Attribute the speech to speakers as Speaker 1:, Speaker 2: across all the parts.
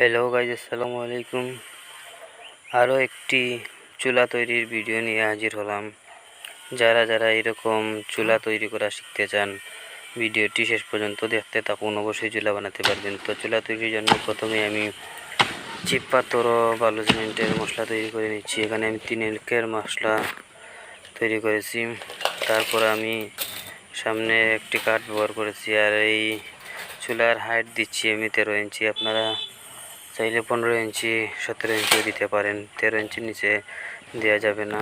Speaker 1: Hello guys আসসালামু আলাইকুম আরও একটি চুলা তৈরির ভিডিও নিয়ে হাজির হলাম। যারা যারা এরকম চুলা তৈরি করা শিখতে চান, ভিডিওটি শেষ পর্যন্ত দেখতে থাকুন। অবশ্যই চুলা বানাতে পারবেন। তো চুলা তৈরির জন্য প্রথমে আমি চিপ পাথর ও বালু সিমেন্টের মশলা তৈরি করে নিচ্ছি। এখানে আমি তিন এলকের মশলা তৈরি করেছি। তারপর আমি সামনে একটি কাঠ ব্যবহার করেছি। আর এই চুলার হাইট দিচ্ছি আমি তেরো ইঞ্চি আপনারা চাইলে পনেরো ইঞ্চি, সতেরো ইঞ্চিও দিতে পারেন। তেরো ইঞ্চির নিচে দেওয়া যাবে না।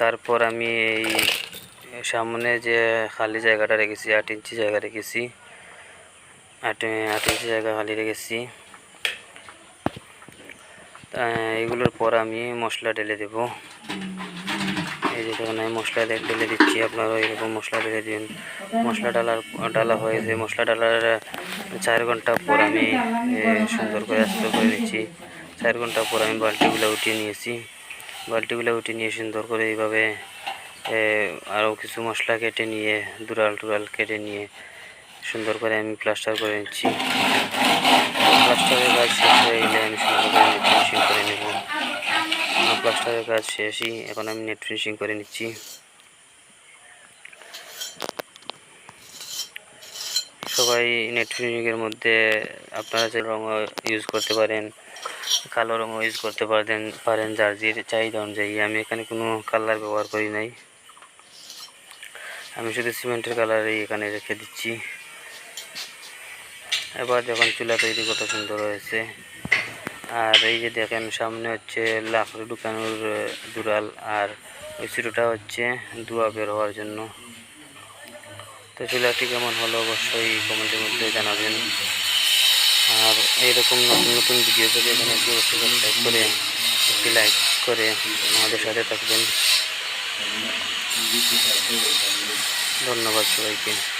Speaker 1: তারপর আমি এই সামনে যে খালি জায়গাটা রেখেছি, আট ইঞ্চি জায়গা রেখেছি। আট আট ইঞ্চি জায়গা খালি রেখেছি। এগুলোর পর আমি মশলা ঢেলে দেব। এই যে দেখুন, আমি মশলা ঢেলে দিচ্ছি আপনারাও এরকম মশলা ঢেলে দিন। মশলা ডালার ডালা হয়েছে মশলা ডালার চার ঘণ্টা পর আমি সুন্দর করে আস্ত করে নিচ্ছি। চার ঘণ্টা পর আমি বালতিগুলো উঠিয়ে নিয়েছি। বালতিগুলো উঠিয়ে নিয়ে সুন্দর করে এইভাবে আরও কিছু মশলা কেটে নিয়ে, দুরাল টুরাল কেটে নিয়ে সুন্দর করে আমি প্লাস্টার করে নিচ্ছি। প্লাস্টারের কাজ শেষ হয়ে গেলে আমি সুন্দর করে প্লাস্টারের কাজ শেষই এখন আমি নেট ফিনিশিং করে নিচ্ছি। সবাই নেট ফিনিশিংয়ের মধ্যে আপনারা যে রঙ ইউজ করতে পারেন, কালো রঙও ইউজ করতে পারেন পারেন জার্জির চাহিদা অনুযায়ী। আমি এখানে কোনো কালার ব্যবহার করি নাই। আমি শুধু সিমেন্টের কালারই এখানে রেখে দিচ্ছি। এবার যখন চুলা তৈরি কত সুন্দর হয়েছে। আর এই যে দেখেন, সামনে হচ্ছে লাকড়ি ঢুকানোর দুরাল, আর ওই ছোটোটা হচ্ছে ধোয়া বের হওয়ার জন্য। তো চুলাটি কেমন হলো অবশ্যই কমেন্টের মধ্যে জানাবেন। আর এইরকম নতুন নতুন ভিডিও পেলে এখানে একটু সাবস্ক্রাইব করে, একটি লাইক করে আমাদের সাথে থাকবেন। ধন্যবাদ সবাইকে।